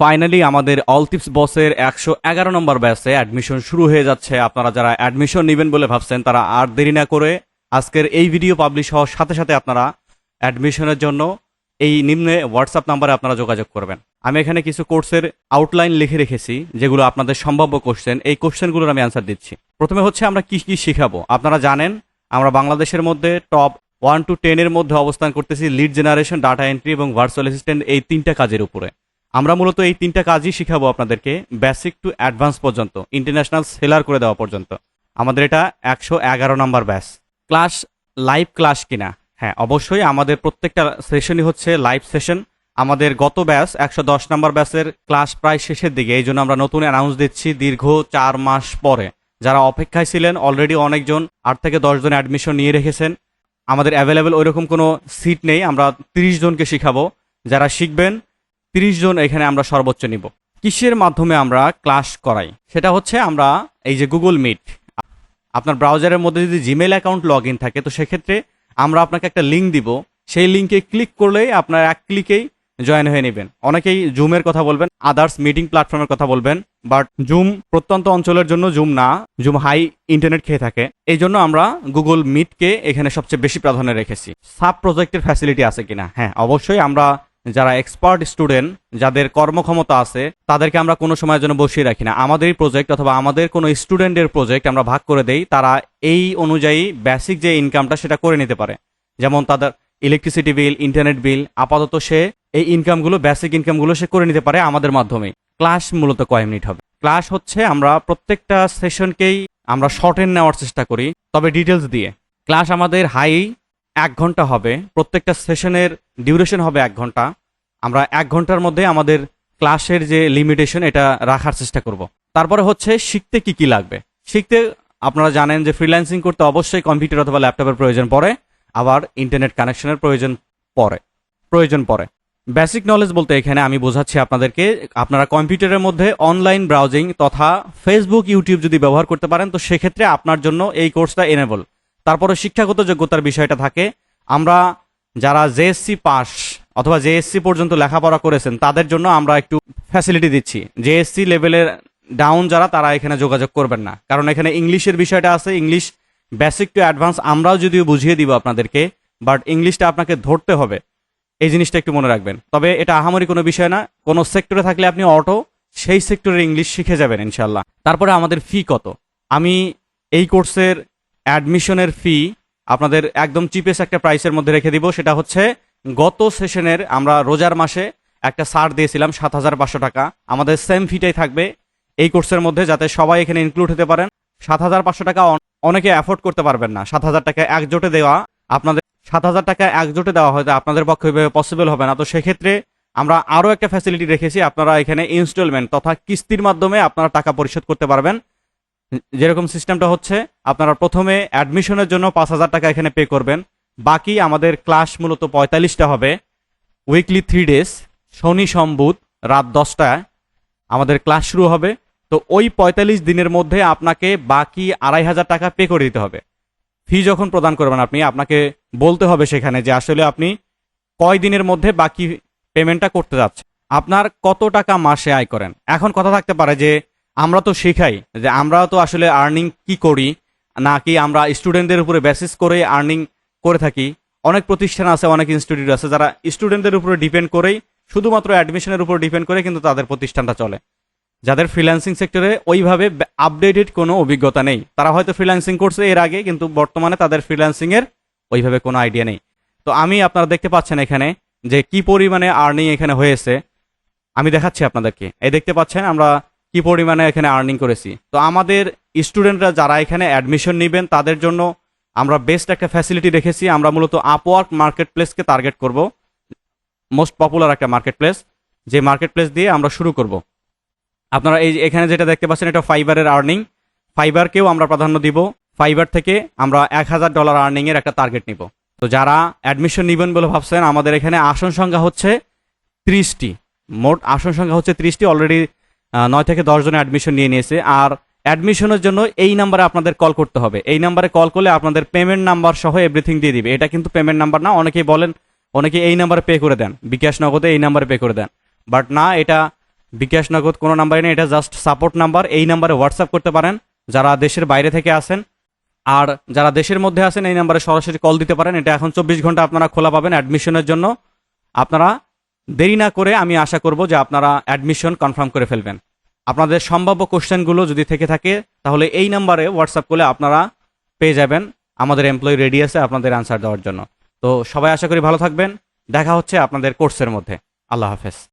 Finally আমাদের all tips বসের একশো এগারো নম্বর ব্যাচে অ্যাডমিশন শুরু হয়ে যাচ্ছে। আপনারা যারা অ্যাডমিশন নেবেন বলে ভাবছেন, তারা আর দেরি না করে আজকের এই ভিডিও পাবলিশ হওয়ার সাথে সাথে আপনারা অ্যাডমিশনের জন্য এই নিম্নে হোয়াটসঅ্যাপ নাম্বারে আপনারা যোগাযোগ করবেন। আমি এখানে কিছু কোর্সের আউটলাইন লিখে রেখেছি, যেগুলো আপনাদের সম্ভাব্য কোশ্চেন এই কোশ্চেনগুলোর আমি অ্যান্সার দিচ্ছি। প্রথমে হচ্ছে আমরা কি কি শিখাবো? আপনারা জানেন, আমরা বাংলাদেশের মধ্যে টপ ওয়ান টু টেনের মধ্যে অবস্থান করতেছি লিড জেনারেশন ডাটা এন্ট্রি এবং ভার্চুয়াল অ্যাসিস্ট্যান্ট এই তিনটা কাজের উপরে। আমরা মূলত এই তিনটা কাজই শিখাবো আপনাদেরকে বেসিক টু অ্যাডভান্স পর্যন্ত ইন্টারন্যাশনাল সেলার করে দেওয়া পর্যন্ত। আমাদের এটা একশো এগারো নম্বর ব্যাস। ক্লাস লাইভ ক্লাস কিনা? হ্যাঁ অবশ্যই আমাদের প্রত্যেকটা সেশনই হচ্ছে লাইভ সেশন আমাদের গত ব্যাচ একশো দশ নম্বর ব্যাচের ক্লাস প্রায় শেষের দিকে। এই জন্য আমরা নতুন অ্যানাউন্স দিচ্ছি দীর্ঘ চার মাস পরে। যারা অপেক্ষায় ছিলেন অলরেডি অনেকজন, আট থেকে দশ জন অ্যাডমিশন নিয়ে রেখেছেন। আমাদের অ্যাভেলেবেল ওইরকম কোনো সিট নেই। আমরা তিরিশ জনকে শিখাবো। যারা শিখবেন তিরিশ জন এখানে আমরা সর্বোচ্চ নিব। কিসের মাধ্যমে আমরা ক্লাস করাই? সেটা হচ্ছে আমরা এই যে গুগল মিট। আপনার ব্রাউজারের মধ্যে যদি জিমেল অ্যাকাউন্ট লগ ইন থাকে, তো সেক্ষেত্রে আমরা আপনাকে একটা লিঙ্ক দিব। সেই লিঙ্কে ক্লিক করলেই আপনার এক ক্লিকেই জয়েন হয়ে নেবেন। অনেকেই জুমের কথা বলবেন, আদার্স মিটিং প্ল্যাটফর্মের কথা বলবেন, বাট জুম প্রত্যন্ত অঞ্চলের জন্য জুম না, জুম হাই ইন্টারনেট খেয়ে থাকে। এই জন্য আমরা গুগল মিটকে এখানে সবচেয়ে বেশি প্রাধান্য রেখেছি। সাব প্রজেক্টের ফ্যাসিলিটি আছে কিনা? হ্যাঁ অবশ্যই আমরা যারা এক্সপার্ট স্টুডেন্ট যাদের কর্মক্ষমতা আছে, তাদেরকে আমরা কোনো সময়ের জন্য বসিয়ে রাখি না। আমাদেরই প্রজেক্ট অথবা আমাদের কোনো স্টুডেন্টের প্রজেক্ট আমরা ভাগ করে দেই, তারা এই অনুযায়ী বেসিক যে ইনকামটা সেটা করে নিতে পারে। যেমন তাদের ইলেকট্রিসিটি বিল ইন্টারনেট বিল আপাতত সে এই ইনকামগুলো বেসিক ইনকামগুলো সে করে নিতে পারে আমাদের মাধ্যমে ক্লাস মূলত কয় মিনিট হবে? ক্লাস হচ্ছে আমরা প্রত্যেকটা সেশনকেই আমরা শর্টেন নেওয়ার চেষ্টা করি, তবে ডিটেলস দিয়ে। ক্লাস আমাদের হাই এক ঘণ্টা হবে, প্রত্যেকটা সেশনের ডিউরেশন হবে এক ঘণ্টা। আমরা এক ঘণ্টার মধ্যে আমাদের ক্লাসের যে লিমিটেশন এটা রাখার চেষ্টা করব। তারপরে হচ্ছে শিখতে কি কি লাগবে? শিখতে আপনারা জানেন যে ফ্রিল্যান্সিং করতে অবশ্যই কম্পিউটার অথবা ল্যাপটপের প্রয়োজন পড়ে, আবার ইন্টারনেট কানেকশনের প্রয়োজন পড়ে প্রয়োজন পড়ে। বেসিক নলেজ বলতে এখানে আমি বোঝাচ্ছি আপনাদেরকে, আপনারা কম্পিউটারের মধ্যে অনলাইন ব্রাউজিং তথা ফেসবুক ইউটিউব যদি ব্যবহার করতে পারেন, তো সেক্ষেত্রে আপনার জন্য এই কোর্সটা এনেবল তারপরে শিক্ষাগত যোগ্যতার বিষয়টা থাকে। আমরা যারা জেএসসি পাস অথবা জেএসসি পর্যন্ত লেখাপড়া করেছেন, তাদের জন্য আমরা একটু ফ্যাসিলিটি দিচ্ছি। জেএসসি লেভেলের ডাউন যারা, তারা এখানে যোগাযোগ করবেন না। কারণ এখানে ইংলিশের বিষয়টা আছে ইংলিশ বেসিক টু অ্যাডভান্স আমরাও যদিও বুঝিয়ে দিব আপনাদেরকে বাট ইংলিশটা আপনাকে ধরতে হবে। এই জিনিসটা একটু মনে রাখবেন। তবে এটা আহামরি কোনো বিষয় না। কোনো সেক্টরে থাকলে আপনি অটো সেই সেক্টরের ইংলিশ শিখে যাবেন ইনশাল্লাহ তারপরে আমাদের ফি কত? আমি এই কোর্সের অ্যাডমিশনের ফি আপনাদের একদম চিপেস্ট একটা প্রাইসের মধ্যে রেখে দিব। সেটা হচ্ছে গত সেশনের আমরা রোজার মাসে একটা সার দিয়েছিলাম সাত হাজার পাঁচশো টাকা। আমাদের সেম ফিটাই থাকবে এই কোর্সের মধ্যে যাতে সবাই এখানে ইনক্লুড হতে পারেন। সাত হাজার পাঁচশো টাকা অনেকে অ্যাফোর্ড করতে পারবেন না। সাত হাজার টাকা একজোটে দেওয়া আপনাদের সাত হাজার টাকা একজোটে দেওয়া হয়তো আপনাদের পক্ষে পসিবল হবে না। তো সেক্ষেত্রে আমরা আরও একটা ফ্যাসিলিটি রেখেছি। আপনারা এখানে ইনস্টলমেন্ট তথা কিস্তির মাধ্যমে আপনারা টাকা পরিশোধ করতে পারবেন। যেরকম সিস্টেমটা হচ্ছে, আপনারা প্রথমে অ্যাডমিশনের জন্য পাঁচ হাজার টাকা এখানে পে করবেন। বাকি আমাদের ক্লাস মূলত পঁয়তাল্লিশটা হবে। উইকলি থ্রি ডেজ, শনি সম্বুধ রাত দশটায় আমাদের ক্লাস শুরু হবে। তো ওই পঁয়তাল্লিশ দিনের মধ্যে আপনাকে বাকি আড়াই হাজার টাকা পে করে দিতে হবে। ফি যখন প্রদান করবেন আপনি, আপনাকে বলতে হবে সেখানে যে আসলে আপনি কয় দিনের মধ্যে বাকি পেমেন্টটা করতে যাচ্ছে আপনার কত টাকা মাসে আয় করেন? এখন কথা থাকতে পারে যে আমরা তো শেখাই যে আমরা তো আসলে আর্নিং কি করি, নাকি আমরা স্টুডেন্টদের উপরে বেসিস করে আর্নিং করে থাকি। অনেক প্রতিষ্ঠান আছে, অনেক ইনস্টিটিউট আছে যারা স্টুডেন্টদের উপরে ডিপেন্ড করেই শুধুমাত্র অ্যাডমিশনের উপর ডিপেন্ড করে কিন্তু তাদের প্রতিষ্ঠানটা চলে। যাদের ফ্রিল্যান্সিং সেক্টরে ওইভাবে আপডেটেড কোনো অভিজ্ঞতা নেই। তারা হয়তো ফ্রিল্যান্সিং করছে এর আগে, কিন্তু বর্তমানে তাদের ফ্রিল্যান্সিংয়ের ওইভাবে কোনো আইডিয়া নেই। তো আমি আপনারা দেখতে পাচ্ছেন এখানে যে কি পরিমাণে আর্নিং এখানে হয়েছে। আমি দেখাচ্ছি আপনাদেরকে। এই দেখতে পাচ্ছেন, আমরা কি পরিমাণে এখানে আর্নিং করেছি? তো আমাদের স্টুডেন্টরা যারা এখানে অ্যাডমিশন নেবেন, তাদের জন্য আমরা বেস্ট একটা ফ্যাসিলিটি রেখেছি। আমরা মূলত আপওয়ার্ক মার্কেট প্লেসকে টার্গেট করব। মোস্ট পপুলার একটা মার্কেট প্লেস যে মার্কেট প্লেস দিয়ে আমরা শুরু করব। আপনারা এই এখানে যেটা দেখতে পাচ্ছেন, এটা ফাইবারের আর্নিং ফাইবারকেও আমরা প্রাধান্য দিব। ফাইবার থেকে আমরা এক হাজার ডলার আর্নিংয়ের একটা টার্গেট নিব। তো যারা অ্যাডমিশন নেবেন বলে ভাবছেন, আমাদের এখানে আসন সংখ্যা হচ্ছে ত্রিশটি। মোট আসন সংখ্যা হচ্ছে ত্রিশটি। অলরেডি নয় থেকে দশ জন অ্যাডমিশন নিয়ে নিয়েছে। আর অ্যাডমিশনের জন্য এই নাম্বারে আপনাদের কল করতে হবে। এই নাম্বারে কল করলে আপনাদের পেমেন্ট নাম্বার সহ এভরিথিং দিয়ে দিবে। এটা কিন্তু পেমেন্ট নাম্বার না, অনেকেই বলেন, অনেকে এই নাম্বারে পে করে দেন। বিকাশ নগদে এই নাম্বারে পে করে দেন। বাট না, এটা বিকাশ নগদ কোনো নাম্বারই নেই, এটা জাস্ট সাপোর্ট নাম্বার এই নাম্বারে হোয়াটসঅ্যাপ করতে পারেন, যারা দেশের বাইরে থেকে আসেন আর যারা দেশের মধ্যে আছেন, এই নাম্বারে সরাসরি কল দিতে পারেন। এটা এখন চব্বিশ ঘণ্টা আপনারা খোলা পাবেন অ্যাডমিশনের জন্য। আপনারা দেরি না করে আমি আশা করব যে আপনারা অ্যাডমিশন কনফার্ম করে ফেলবেন। আপনাদের সম্ভাব্য কোশ্চেনগুলো যদি থেকে থাকে, তাহলে এই নাম্বারে হোয়াটসঅ্যাপ করলে আপনারা পেয়ে যাবেন আমাদের এমপ্লয়ি রেডি আছে আপনাদের অ্যান্সার দেওয়ার জন্য। তো সবাই আশা করি ভালো থাকবেন। দেখা হচ্ছে আপনাদের কোর্সের মধ্যে। আল্লাহ হাফেজ।